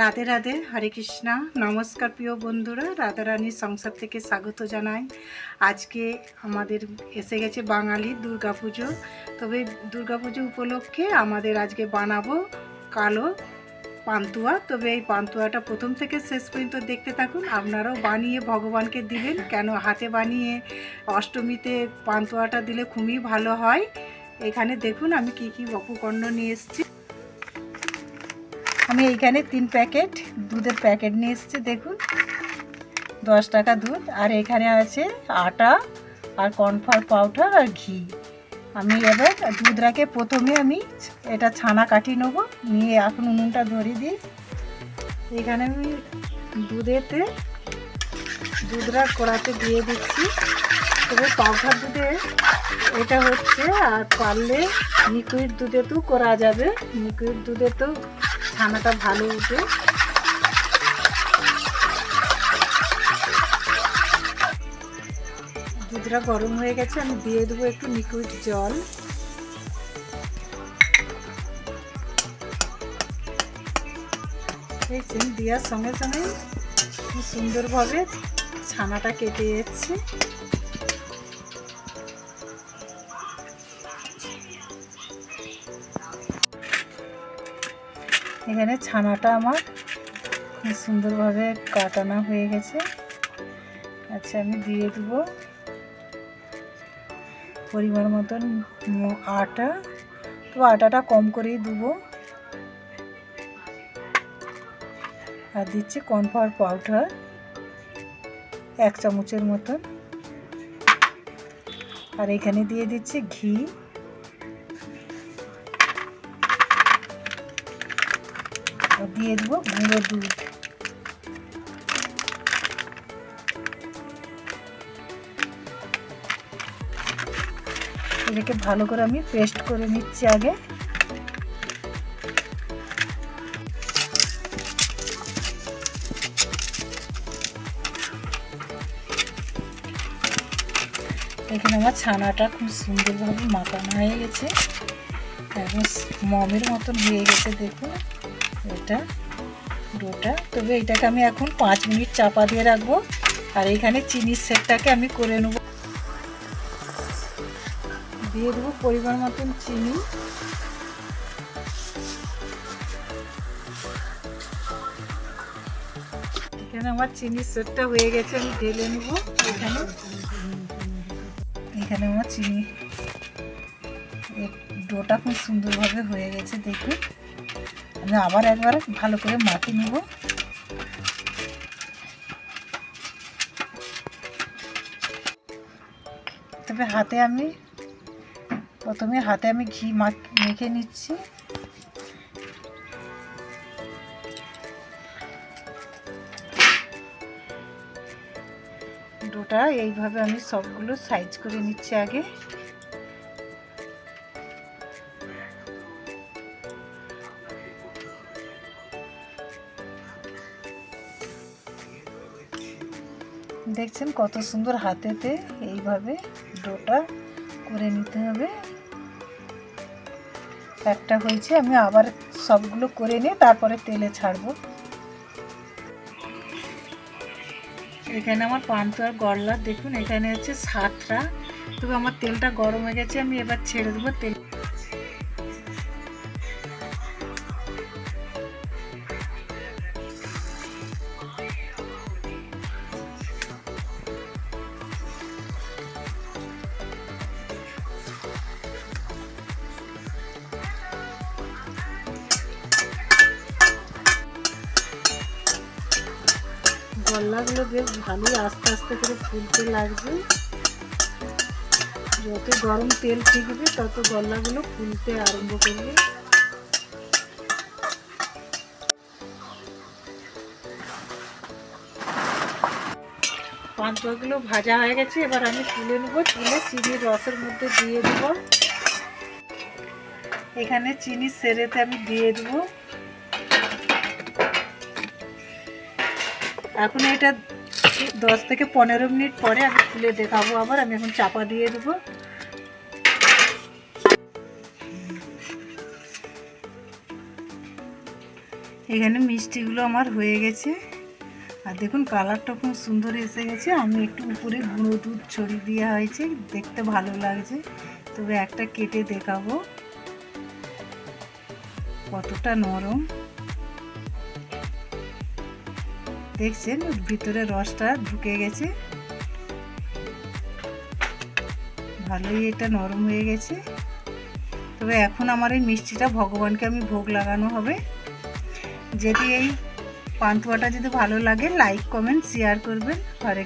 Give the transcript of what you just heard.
রাধে রাধে, হরে কৃষ্ণা। নমস্কার প্রিয় বন্ধুরা রাধারানীর সংসার থেকে স্বাগত জানাই। আজকে আমাদের এসে গেছে বাঙালির দুর্গাপুজো। তবে দুর্গাপুজো উপলক্ষে আমাদের আজকে বানাবো কালো পান্তুয়া। তবে এই পান্তুয়াটা প্রথম থেকে শেষ পর্যন্ত দেখতে থাকুন। আপনারাও বানিয়ে ভগবানকে দিবেন। কেন হাতে বানিয়ে অষ্টমীতে পান্তুয়াটা দিলে খুবই ভালো হয়। এখানে দেখুন আমি কি কি উপকরণ নিয়ে এসেছি। আমি এইখানে তিন প্যাকেট দুধের প্যাকেট নিয়ে এসেছি, দেখুন। দশ টাকা দুধ, আর এখানে আছে আটা, আর কর্নফ্লাওয়ার পাউডার, আর ঘি। আমি এবার দুধটাকে প্রথমে আমি এটা ছানা কাটিয়ে নেব, নিয়ে এখন উনুনটা ধরিয়ে দিই। এখানে আমি দুধেতে দুধটা কড়াতে দিয়ে দিচ্ছি। তবে পাউডার দুধে এটা হচ্ছে, আর পারলে লিকুইড দুধে তো করা যাবে। লিকুইড দুধে তো ছানাটা ভালো উঠে। দুধটা গরম হয়ে গেছে, আমি দিয়ে দেবো একটু লিকুইড জল। দেখছেন দেওয়ার সঙ্গে সঙ্গে সুন্দরভাবে ছানাটা কেটে যাচ্ছে। এখানে ছানাটা আমার খুব সুন্দরভাবে কাটানো হয়ে গেছে। আচ্ছা আমি দিয়ে দেবো। পরিমাণ মতন আটা। তো আটাটা কম করেই দেবো। আর দিচ্ছি কর্নফ্লাওয়ার পাউডার এক চামচের মতন। আর এখানে দিয়ে দিচ্ছি ঘি। আর দিয়ে দেবো গুঁড়ো দুধ। এটাকে ভালো করে আমি পেস্ট করে নিচ্ছি আগে। এখানে আমার ছানাটা খুব সুন্দরভাবে মাখানো হয়ে গেছে। এখন মমের মতন হয়ে গেছে, দেখুন। এটা ডোটা তবে এটাকে আমি এখন পাঁচ মিনিট চাপা দিয়ে রাখব। আর এখানে চিনির সেটটাকে আমি করে নেব। দিয়ে দেবো পরিমাণ মতন চিনি। এখানে আমার চিনির সেটটা হয়ে গেছে, আমি ঢেলে নেব এখানে। এখানে আমার চিনি ডোটা খুব সুন্দরভাবে হয়ে গেছে, দেখুন। আমি আবার একবার ভালো করে মাখিয়ে নেব। তবে হাতে আমি, প্রথমে হাতে আমি ঘি মাখ- মেখে নিচ্ছি। ডোটা এইভাবে আমি সবগুলো সাইজ করে নিচ্ছি আগে। দেখছেন কত সুন্দর হাতেতে এইভাবে ডোটা করে নিতে হবে। একটা হয়েছে, আমি আবার সবগুলো করে নিয়ে তারপরে তেলে ছাড়বো। এখানে আমার পান্তুয়ার গড়লা দেখুন এখানে হচ্ছে সাতটা। তবে আমার তেলটা গরম হয়ে গেছে, আমি এবার ছেড়ে দেবো তেল। গল্লাগুলো বেশ ভালোই আস্তে আস্তে করে ফুলতে লাগবে। যত গরম তেল ঠিকবে তত গল্লাগুলো ফুলতে আরম্ভ করবে। পান্তুয়াগুলো ভাজা হয়ে গেছে, এবার আমি তুলে নেব। তুলে চিনির রসের মধ্যে দিয়ে দেবো। এখানে চিনি সেরেতে আমি দিয়ে দেবো। এখন এটা দশ থেকে পনেরো মিনিট পরে আমি খুলে দেখাবো আবার, আমি এখন চাপা দিয়ে দেবো। এখানে মিষ্টিগুলো আমার হয়ে গেছে। আর দেখুন, কালারটা খুব সুন্দর এসে গেছে। আমি একটু উপরে গুঁড়ো দুধ ছড়িয়ে দেওয়া হয়েছে, দেখতে ভালো লাগছে। তবে একটা কেটে দেখাবো। কতটা নরম। দেখছেন ভিতরে রসটা ঢুকে গেছে। ভালোই এটা নরম হয়ে গেছে। তবে এখন আমার এই মিষ্টিটা ভগবানকে আমি ভোগ লাগানো হবে। যদি এই পান্তুয়াটা যদি ভালো লাগে লাইক কমেন্ট শেয়ার করবেন। হরে